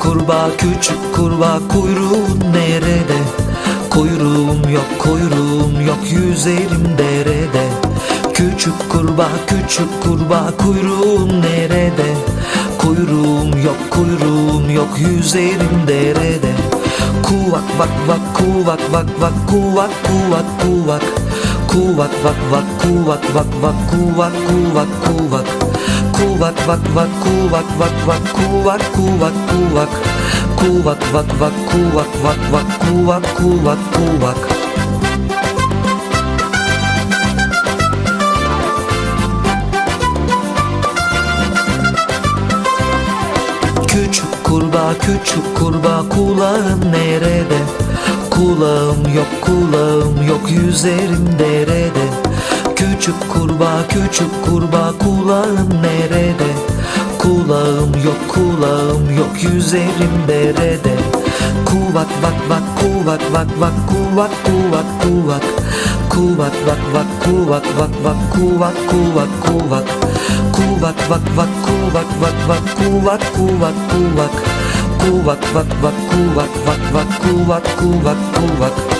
kurbağa küçük kurbağa kuyruğun nerede? Kuyruğum yok kuyruğum yok yüzerim derede. Küçük kurbağa küçük kurbağa kuyruğum nerede? Kuyruğum yok kuyruğum yok yüzerim derede. Kuvak vak vak kuvak vak vak kuvak kuvak kuvak. Kuvak vak vak kuvak vak vak kuvak kuvak kuvak Kuvak vak vak kuvak vak vak kuvak kuvak kuvak Kuvak vak vak kuvak vak vak kuvak kuvak kuvak Küçük kurbağa küçük kurbağa kulağın nerede? Kulağım yok kulağım yok yüzerim derede Küçük kurbağa küçük kurbağa kulağın nerede? Kulağım yok kulağım yok yüzerim derede. Kuvak vak vak kuvak vak vak kuvak kuvak kuvak. Kuvak vak vak kuvak vak vak kuvak kuvak kuvak. Kuvak vak vak kuvak vak vak kuvak kuvak kuvak. Kuvak vak vak kuvak vak vak kuvak kuvak kuvak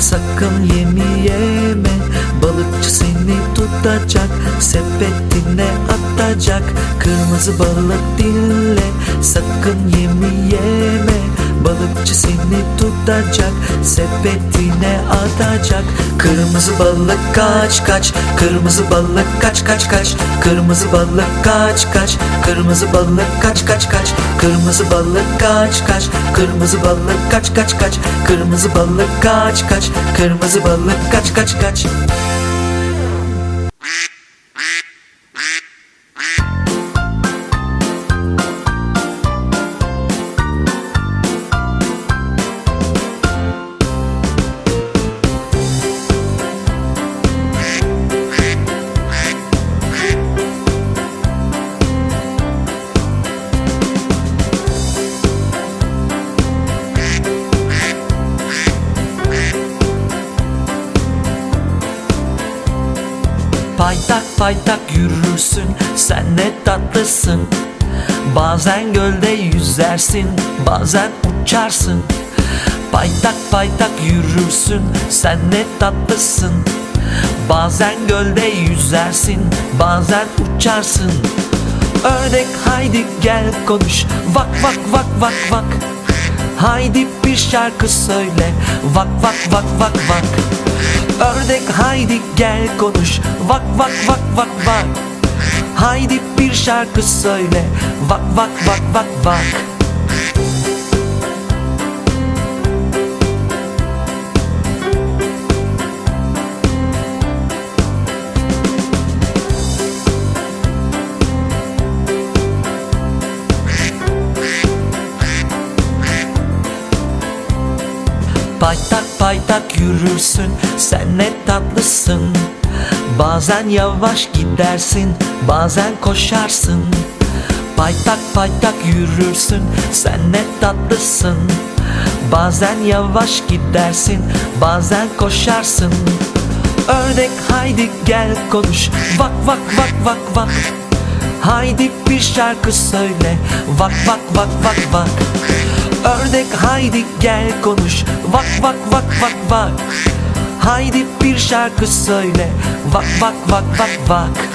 sakın yemi yeme. Balıkçı seni tutacak sepetine atacak. Kırmızı balık dinle sakın yemi yeme Balıkçı seni tutacak sepetine atacak. Kırmızı balık kaç kaç Kırmızı balık kaç kaç kaç. Kırmızı balık kaç kaç Kırmızı balık kaç kaç kaç. Kırmızı balık kaç kaç Kırmızı balık kaç kaç kaç. Kırmızı balık kaç kaç Kırmızı balık kaç kaç kaç Paytak paytak yürürsün sen ne tatlısın. Bazen gölde yüzersin bazen uçarsın. Paytak paytak yürürsün sen ne tatlısın. Bazen gölde yüzersin bazen uçarsın. Ördek haydi gel konuş vak vak vak vak vak. Haydi bir şarkı söyle vak vak vak vak vak Ördek haydi gel konuş. Vak vak vak vak vak. Haydi bir şarkı söyle. Vak vak vak vak vak Paytak paytak yürürsün sen ne tatlısın. Bazen yavaş gidersin bazen koşarsın. Paytak paytak yürürsün sen ne tatlısın. Bazen yavaş gidersin bazen koşarsın. Ördek haydi gel konuş vak vak vak vak vak. Haydi bir şarkı söyle vak vak vak vak vak. Ördek haydi gel konuş Vak vak vak vak vak. Haydi bir şarkı söyle. Vak vak vak vak vak.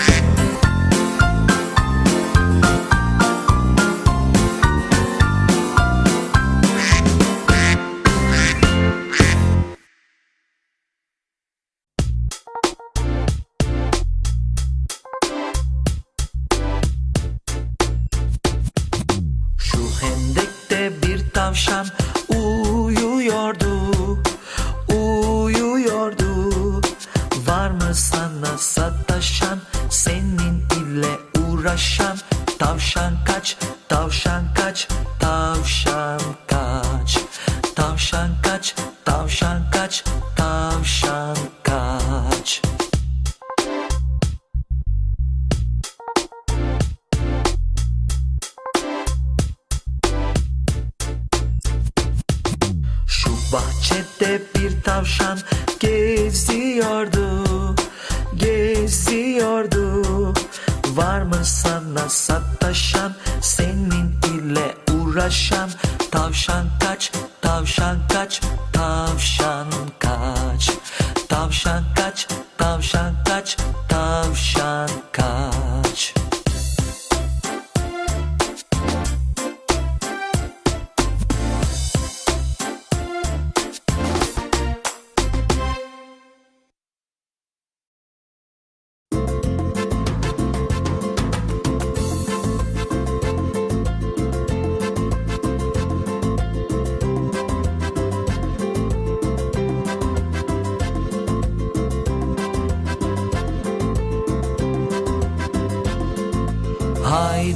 Şu hendekte bir tavşan kaç, tavşan kaç, tavşan kaç. Şu bahçede bir tavşan geziyordu, geziyordu. Var mı sana sataşan, senin ile uğraşan tavşan kaç, tavşan kaç, tavşan kaç. Tavşan kaç, tavşan kaç, tavşan kaç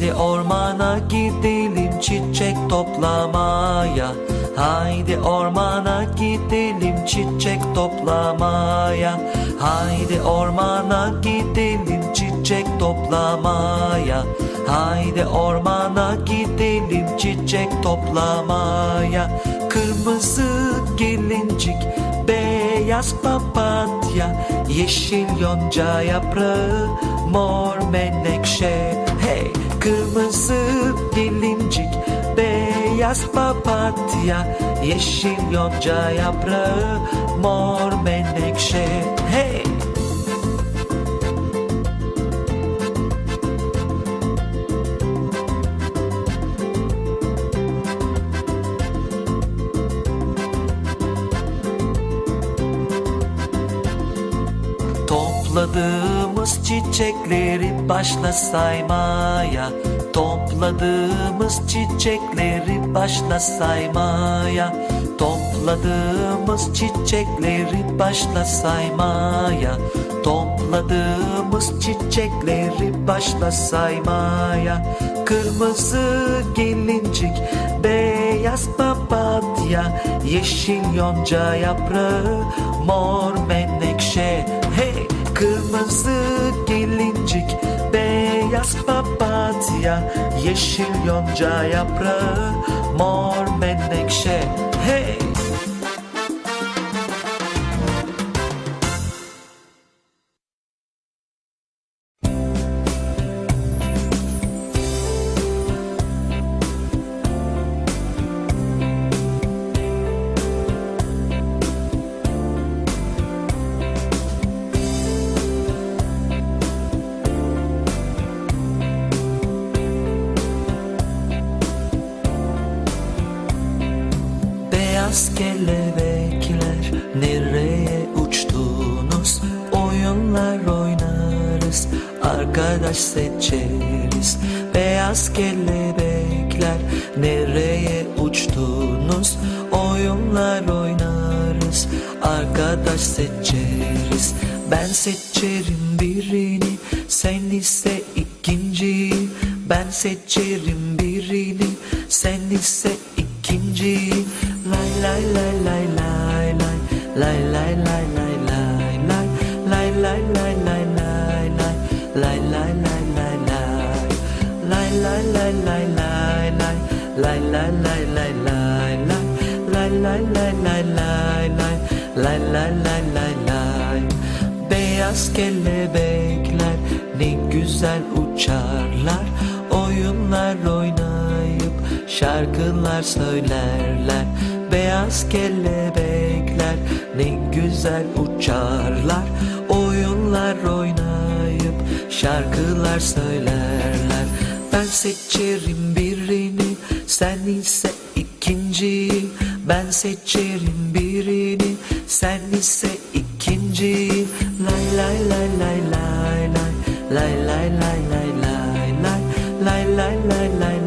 Haydi ormana gidelim çiçek toplamaya. Haydi ormana gidelim çiçek toplamaya. Haydi ormana gidelim çiçek toplamaya. Haydi ormana gidelim çiçek toplamaya. Kırmızı gelincik Beyaz papatya, yeşil yonca yaprağı, mor menekşe. Kırmızı gelincik, beyaz papatya, yeşil yonca yaprağı, mor menekşe. Hey. Topladığımız çiçekleri başla saymaya Topladığımız çiçekleri başla saymaya. Topladığımız çiçekleri başla saymaya. Topladığımız çiçekleri başla saymaya. Kırmızı gelincik, beyaz papatya Yeşil yonca yaprağı, mor menekşe. Hey, kırmızı gelincik, beyaz papatya Yeşil yonca yaprağı, mor menekşe Hey! Nereye uçtunuz? Oyunlar oynarız, arkadaş seçeriz. Beyaz kelebekler nereye uçtunuz? Oyunlar oynarız, arkadaş seçeriz. Ben seçerim birini, sen ise ikinciyi. Ben seçerim birini, sen ise ikinci lay lay lay lay lay lay Beyaz kelebekler ne güzel uçarlar Oyunlar oynayıp şarkılar söylerler Beyaz kelebekler ne güzel uçarlar Oyunlar oynayıp şarkılar söylerler Ben seçerim birini sen ise ikinciyi Ben seçerim birini sen ise ikinciyi Lay lay lay lay. Lay lay lay lay lay lay. Lay lay lay lay lay